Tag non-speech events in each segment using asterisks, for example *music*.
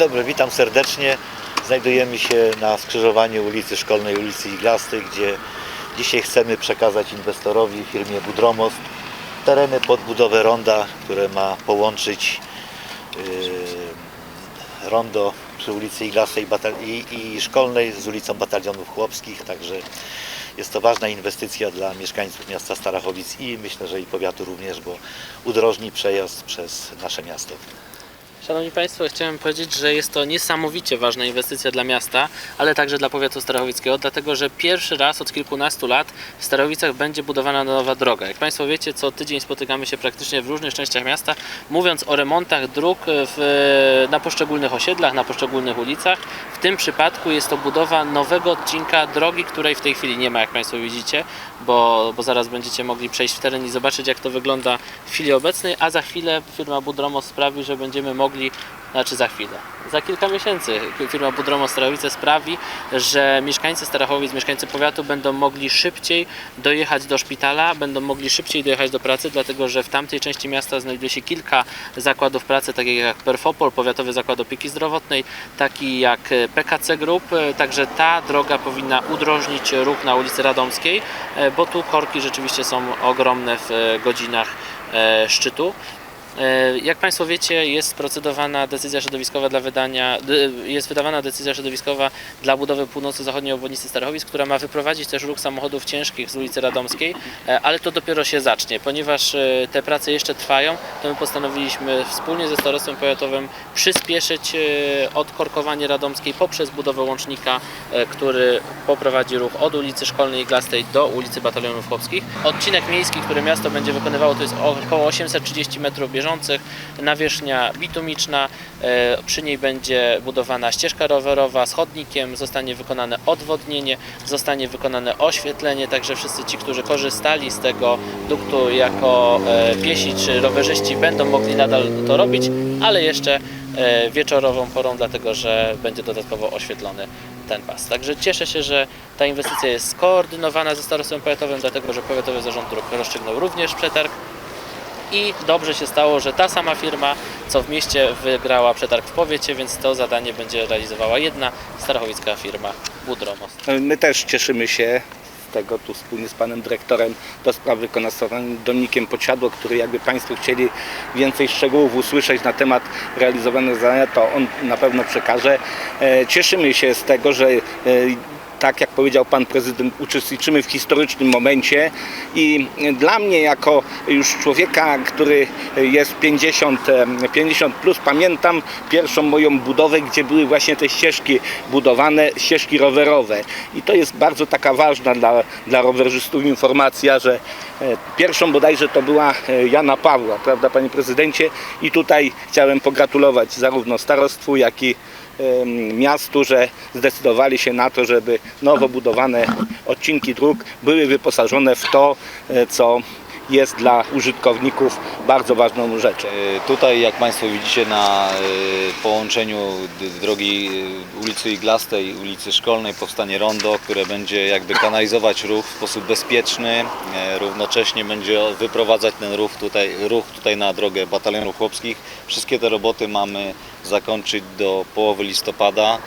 dobry, witam serdecznie. Znajdujemy się na skrzyżowaniu ulicy Szkolnej, ulicy Iglastej, gdzie dzisiaj chcemy przekazać inwestorowi, firmie Budromost, tereny pod budowę ronda, które ma połączyć yy, rondo przy ulicy Iglastej i, i Szkolnej z ulicą Batalionów Chłopskich, także jest to ważna inwestycja dla mieszkańców miasta Starachowic i myślę, że i powiatu również, bo udrożni przejazd przez nasze miasto. Szanowni Państwo, chciałem powiedzieć, że jest to niesamowicie ważna inwestycja dla miasta, ale także dla powiatu starachowickiego, dlatego że pierwszy raz od kilkunastu lat w Starachowicach będzie budowana nowa droga. Jak Państwo wiecie, co tydzień spotykamy się praktycznie w różnych częściach miasta, mówiąc o remontach dróg w, na poszczególnych osiedlach, na poszczególnych ulicach. W tym przypadku jest to budowa nowego odcinka drogi, której w tej chwili nie ma, jak Państwo widzicie, bo, bo zaraz będziecie mogli przejść w teren i zobaczyć, jak to wygląda w chwili obecnej, a za chwilę firma Budromo sprawi, że będziemy mogli, znaczy za chwilę, za kilka miesięcy firma Budromo Starachowice sprawi, że mieszkańcy Starachowic, mieszkańcy powiatu będą mogli szybciej dojechać do szpitala, będą mogli szybciej dojechać do pracy, dlatego że w tamtej części miasta znajduje się kilka zakładów pracy, takich jak Perfopol, Powiatowy Zakład Opieki Zdrowotnej, taki jak PKC Group, także ta droga powinna udrożnić ruch na ulicy Radomskiej, e, bo tu korki rzeczywiście są ogromne w e, godzinach e, szczytu. E, Jak Państwo wiecie, jest procedowana decyzja środowiskowa dla wydania, jest wydawana decyzja środowiskowa dla budowy północno-zachodniej obwodnicy Starachowic, która ma wyprowadzić też ruch samochodów ciężkich z ulicy Radomskiej, e, ale to dopiero się zacznie, ponieważ e, te prace jeszcze trwają, to my postanowiliśmy wspólnie ze Starostwem Powiatowym przyspieszyć odkorkowanie Radomskiej poprzez budowę łącznika, który poprowadzi ruch od ulicy Szkolnej Iglastej do ulicy Batalionów Chłopskich. Odcinek miejski, który miasto będzie wykonywało, to jest około 830 metrów bieżących, nawierzchnia bitumiczna, e, przy niej będzie budowana ścieżka rowerowa z chodnikiem, zostanie wykonane odwodnienie, zostanie wykonane oświetlenie, także wszyscy ci, którzy korzystali z tego duktu jako e, piesi czy rowerzyści będą mogli nadal to robić, ale jeszcze e, wieczorową porą, dlatego że będzie dodatkowo oświetlony ten pas. Także cieszę się, że ta inwestycja jest skoordynowana ze Starostwem Powiatowym, dlatego że Powiatowy Zarząd Dróg rozstrzygnął również przetarg i dobrze się stało, że ta sama firma, co w mieście wygrała przetarg w powiecie, więc to zadanie będzie realizowała jedna starachowicka firma Budromost. My też cieszymy się z tego tu wspólnie z panem dyrektorem do spraw wykonawstwa Dominikiem Podsiadło, który jakby Państwo chcieli więcej szczegółów usłyszeć na temat realizowanych zadań, to on na pewno przekaże. E, Cieszymy się z tego, że e, tak jak powiedział pan prezydent, uczestniczymy w historycznym momencie i dla mnie jako już człowieka, który jest 50, e, 50 plus, pamiętam pierwszą moją budowę, gdzie były właśnie te ścieżki budowane, ścieżki rowerowe. I to jest bardzo taka ważna dla, dla rowerzystów informacja, że e, pierwszą bodajże to była e, Jana Pawła, prawda panie prezydencie? I tutaj chciałem pogratulować zarówno starostwu, jak i em, miastu, że zdecydowali się na to, żeby nowo budowane odcinki dróg były wyposażone w to, e, co jest dla użytkowników bardzo ważną rzeczą. E, Tutaj, jak Państwo widzicie, na e, połączeniu drogi e, ulicy Iglastej ulicy Szkolnej powstanie rondo, które będzie jakby kanalizować ruch w sposób bezpieczny, równocześnie będzie wyprowadzać ten ruch tutaj, ruch tutaj na drogę batalionów chłopskich. Wszystkie te roboty mamy zakończyć do połowy listopada.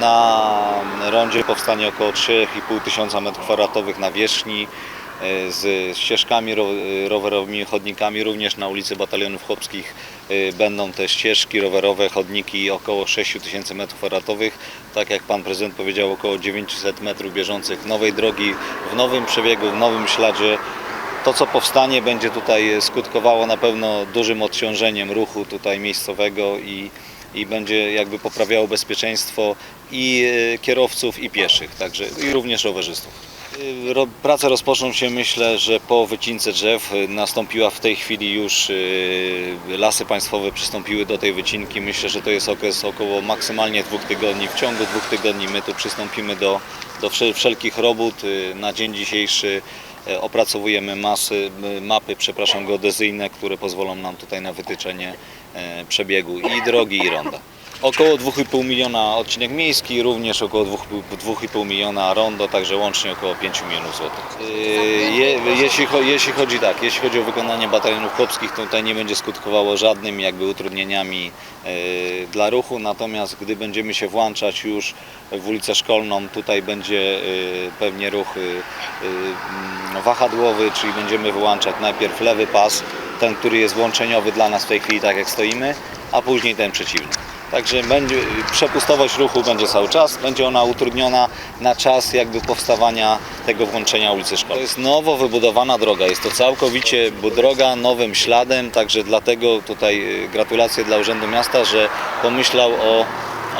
Na rondzie powstanie około 3,5 tysiąca m2 nawierzchni z ścieżkami ro- rowerowymi, chodnikami. Również na ulicy Batalionów Chłopskich e, będą te ścieżki rowerowe, chodniki około 6 tysięcy m2. Tak jak Pan Prezydent powiedział, około 900 metrów bieżących nowej drogi w nowym przebiegu, w nowym śladzie. To, co powstanie, będzie tutaj skutkowało na pewno dużym odciążeniem ruchu tutaj miejscowego i, i będzie jakby poprawiało bezpieczeństwo i e, kierowców, i pieszych, także i również rowerzystów. Y, Prace rozpoczną się myślę, że po wycince drzew Y, nastąpiła w tej chwili już y, lasy państwowe przystąpiły do tej wycinki. Myślę, że to jest okres około maksymalnie dwóch tygodni. W ciągu dwóch tygodni my tu przystąpimy do, do wszel- wszelkich robót. Na dzień dzisiejszy opracowujemy masy, mapy przepraszam, geodezyjne, które pozwolą nam tutaj na wytyczenie przebiegu i drogi i ronda. Około 2,5 miliona odcinek miejski, również około 2,5 2,5 miliona rondo, także łącznie około 5 milionów złotych. Je, jeśli, jeśli chodzi tak, jeśli chodzi o wykonanie batalionów chłopskich, to tutaj nie będzie skutkowało żadnymi jakby utrudnieniami yy, dla ruchu, natomiast gdy będziemy się włączać już w ulicę Szkolną, tutaj będzie yy, pewnie ruch yy, mm, wahadłowy, czyli będziemy wyłączać najpierw lewy pas, ten, który jest włączeniowy dla nas w tej chwili, tak jak stoimy, a później ten przeciwny. Także będzie, przepustowość ruchu będzie cały czas, będzie ona utrudniona na czas jakby powstawania tego włączenia ulicy Szkolnej. To jest nowo wybudowana droga, jest to całkowicie droga nowym śladem, także dlatego tutaj y, gratulacje dla Urzędu Miasta, że pomyślał o,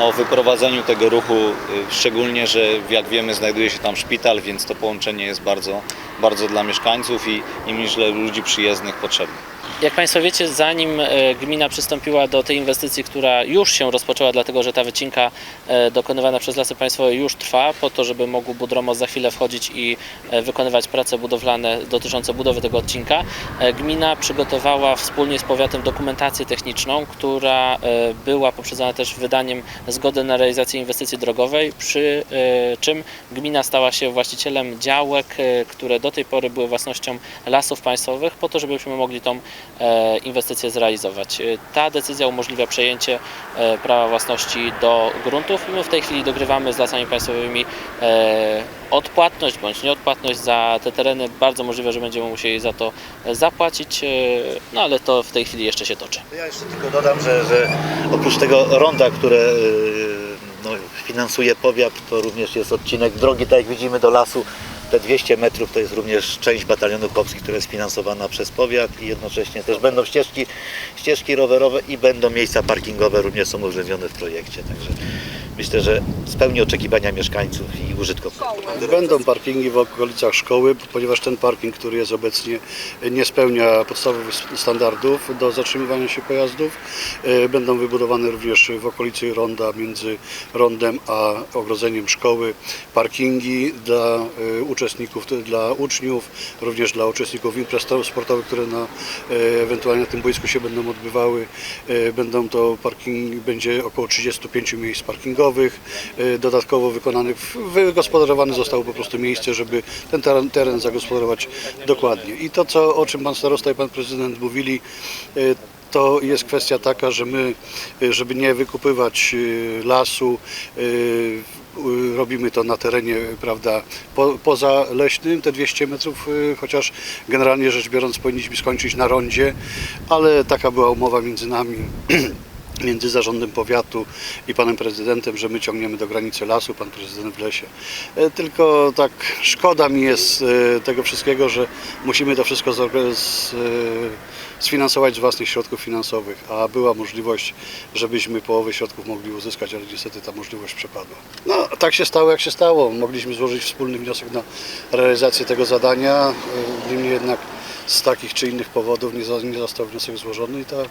o wyprowadzeniu tego ruchu, y, szczególnie, że jak wiemy znajduje się tam szpital, więc to połączenie jest bardzo, bardzo dla mieszkańców i, i myślę ludzi przyjezdnych potrzebne. Jak Państwo wiecie, zanim e, gmina przystąpiła do tej inwestycji, która już się rozpoczęła, dlatego że ta wycinka e, dokonywana przez Lasy Państwowe już trwa, po to, żeby mógł Budromos za chwilę wchodzić i e, wykonywać prace budowlane dotyczące budowy tego odcinka, gmina przygotowała wspólnie z powiatem dokumentację techniczną, która była poprzedzona też wydaniem zgody na realizację inwestycji drogowej, przy czym gmina stała się właścicielem działek, które do tej pory były własnością lasów państwowych, po to, żebyśmy mogli tą e, inwestycję zrealizować. E, Ta decyzja umożliwia przejęcie e, prawa własności do gruntów my w tej chwili dogrywamy z lasami państwowymi odpłatność bądź nieodpłatność za te tereny. Bardzo możliwe, że będziemy musieli za to zapłacić, no ale to w tej chwili jeszcze się toczy. Ja jeszcze tylko dodam, że, że oprócz tego ronda, które no, finansuje powiat, to również jest odcinek drogi, tak jak widzimy, do lasu. Te 200 metrów to jest również część batalionu chłopskich, która jest finansowana przez powiat i jednocześnie też będą ścieżki, ścieżki rowerowe i będą miejsca parkingowe, również są uwzględnione w projekcie. Także myślę, że spełni oczekiwania mieszkańców i użytkowników. Będą parkingi w okolicach szkoły, ponieważ ten parking, który jest obecnie, nie spełnia podstawowych standardów do zatrzymywania się pojazdów. E, Będą wybudowane również w okolicy ronda, między rondem a ogrodzeniem szkoły, parkingi dla e, uczestników, dla uczniów, również dla uczestników imprez sportowych, które na, e, ewentualnie na tym boisku się będą odbywały. Będą to parking, będzie około 35 miejsc parkingowych. E, Dodatkowo wykonanych, wygospodarowane zostało po prostu miejsce, żeby ten teren, teren zagospodarować dokładnie. I to, co, o czym Pan Starosta i Pan Prezydent mówili, e, to jest kwestia taka, że my, e, żeby nie wykupywać lasu, robimy to na terenie, prawda, po, pozaleśnym, te 200 metrów, chociaż generalnie rzecz biorąc powinniśmy skończyć na rondzie, ale taka była umowa między nami *clears throat* między zarządem powiatu i panem prezydentem, że my ciągniemy do granicy lasu, pan prezydent w lesie. E, Tylko tak szkoda mi jest e, tego wszystkiego, że musimy to wszystko e, sfinansować z własnych środków finansowych, a była możliwość, żebyśmy połowę środków mogli uzyskać, ale niestety ta możliwość przepadła. No, tak się stało, jak się stało. Mogliśmy złożyć wspólny wniosek na realizację tego zadania, niemniej jednak z takich czy innych powodów nie, został wniosek złożony i ta e,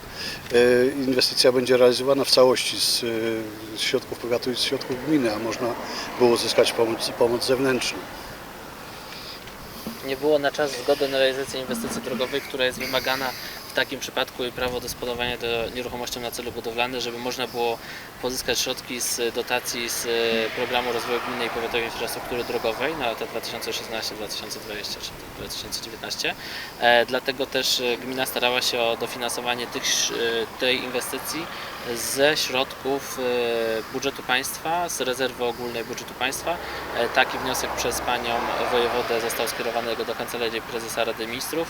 inwestycja będzie realizowana w całości z, e, z środków powiatu i z środków gminy, a można było uzyskać pomoc, pomoc zewnętrzną. Nie było na czas zgody na realizację inwestycji drogowej, która jest wymagana takim przypadku prawo dysponowania do nieruchomością na celu budowlany, żeby można było pozyskać środki z dotacji z e, programu rozwoju gminnej i powiatowej infrastruktury drogowej na lata 2016-2020 czy 2019. E, Dlatego też e, gmina starała się o dofinansowanie tych, e, tej inwestycji ze środków e, budżetu państwa, z rezerwy ogólnej budżetu państwa. E, Taki wniosek przez panią wojewodę został skierowany do Kancelarii Prezesa Rady Ministrów.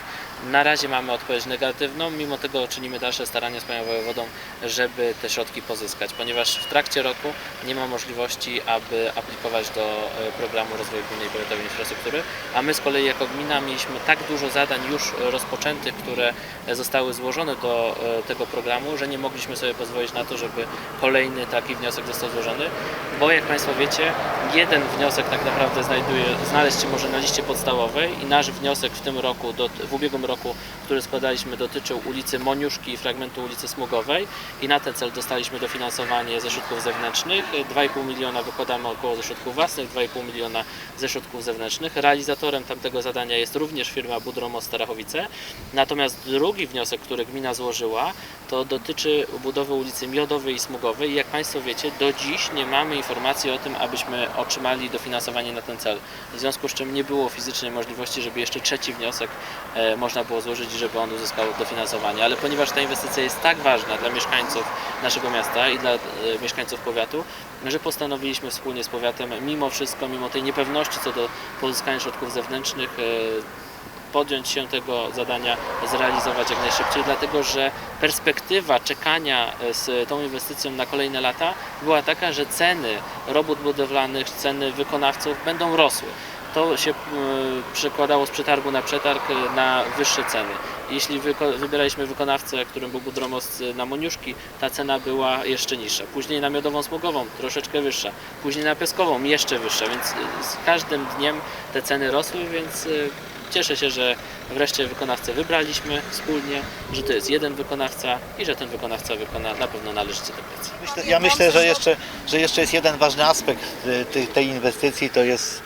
Na razie mamy odpowiedź negatywną, mimo tego czynimy dalsze starania z panią wojewodą, żeby te środki pozyskać, ponieważ w trakcie roku nie ma możliwości, aby aplikować do e, programu rozwoju gminnej powiatowej infrastruktury, a my z kolei jako gmina mieliśmy tak dużo zadań już rozpoczętych, które zostały złożone do tego programu, że nie mogliśmy sobie pozwolić na to, żeby kolejny taki wniosek został złożony, bo jak Państwo wiecie, jeden wniosek tak naprawdę znajduje, znaleźć się może na liście podstawowej i nasz wniosek w tym roku, do, w ubiegłym roku, który składaliśmy dotyczył ulicy Moniuszki i fragmentu ulicy Smugowej i na ten cel dostaliśmy dofinansowanie ze środków zewnętrznych. 2,5 miliona wykładamy około ze środków własnych, 2,5 miliona ze środków zewnętrznych. Realizatorem tamtego zadania jest również firma Budromo Starachowice. Natomiast drugi wniosek, który gmina złożyła, to dotyczy budowy ulicy ulicy Miodowej i Smugowej. I jak Państwo wiecie, do dziś nie mamy informacji o tym, abyśmy otrzymali dofinansowanie na ten cel. W związku z czym nie było fizycznej możliwości, żeby jeszcze trzeci wniosek e, można było złożyć żeby on uzyskał dofinansowanie. Ale ponieważ ta inwestycja jest tak ważna dla mieszkańców naszego miasta i dla e, mieszkańców powiatu, że postanowiliśmy wspólnie z powiatem, mimo wszystko, mimo tej niepewności co do pozyskania środków zewnętrznych, e, podjąć się tego zadania, zrealizować jak najszybciej, dlatego że perspektywa czekania e, z tą inwestycją na kolejne lata była taka, że ceny robót budowlanych, ceny wykonawców będą rosły. To się e, przekładało z przetargu na przetarg e, na wyższe ceny. Jeśli wybieraliśmy wykonawcę, którym był Budromost na Moniuszki, ta cena była jeszcze niższa. Później na Miodową Smugową troszeczkę wyższa. Później na Piaskową jeszcze wyższa, więc z każdym dniem te ceny rosły, więc Cieszę się, że wreszcie wykonawcę wybraliśmy wspólnie, że to jest jeden wykonawca i że ten wykonawca wykona na pewno należycie tę pracę. Myślę, ja myślę, że jeszcze, że jeszcze jest jeden ważny aspekt y, tej, tej inwestycji, to jest,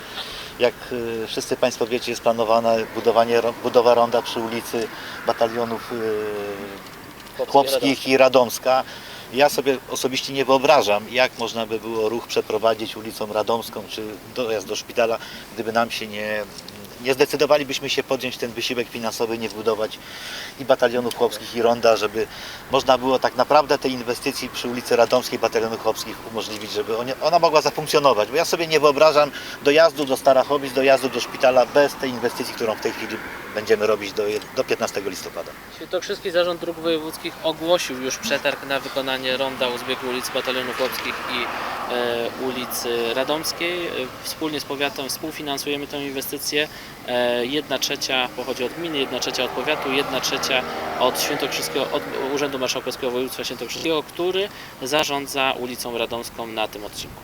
jak y, wszyscy Państwo wiecie, jest planowana budowanie, budowa ronda przy ulicy Batalionów y, Chłopskich i Radomska. Ja sobie osobiście nie wyobrażam, jak można by było ruch przeprowadzić ulicą Radomską, czy dojazd do szpitala, gdyby nam się nie, nie zdecydowalibyśmy się podjąć ten wysiłek finansowy, nie wbudować i batalionów chłopskich i ronda, żeby można było tak naprawdę tej inwestycji przy ulicy Radomskiej batalionów chłopskich umożliwić, żeby ona mogła zafunkcjonować. Bo ja sobie nie wyobrażam dojazdu do Starachowic, dojazdu do szpitala bez tej inwestycji, którą w tej chwili będziemy robić do, do 15 listopada. Świętokrzyski Zarząd Dróg Wojewódzkich ogłosił już przetarg na wykonanie ronda u zbiegu ulicy Batalionów Chłopskich i ulicy Radomskiej. E, Wspólnie z powiatem współfinansujemy tę inwestycję. E, jedna trzecia pochodzi od gminy, jedna trzecia od powiatu, jedna trzecia od Świętokrzyskiego, od Urzędu Marszałkowskiego Województwa Świętokrzyskiego, który zarządza ulicą Radomską na tym odcinku.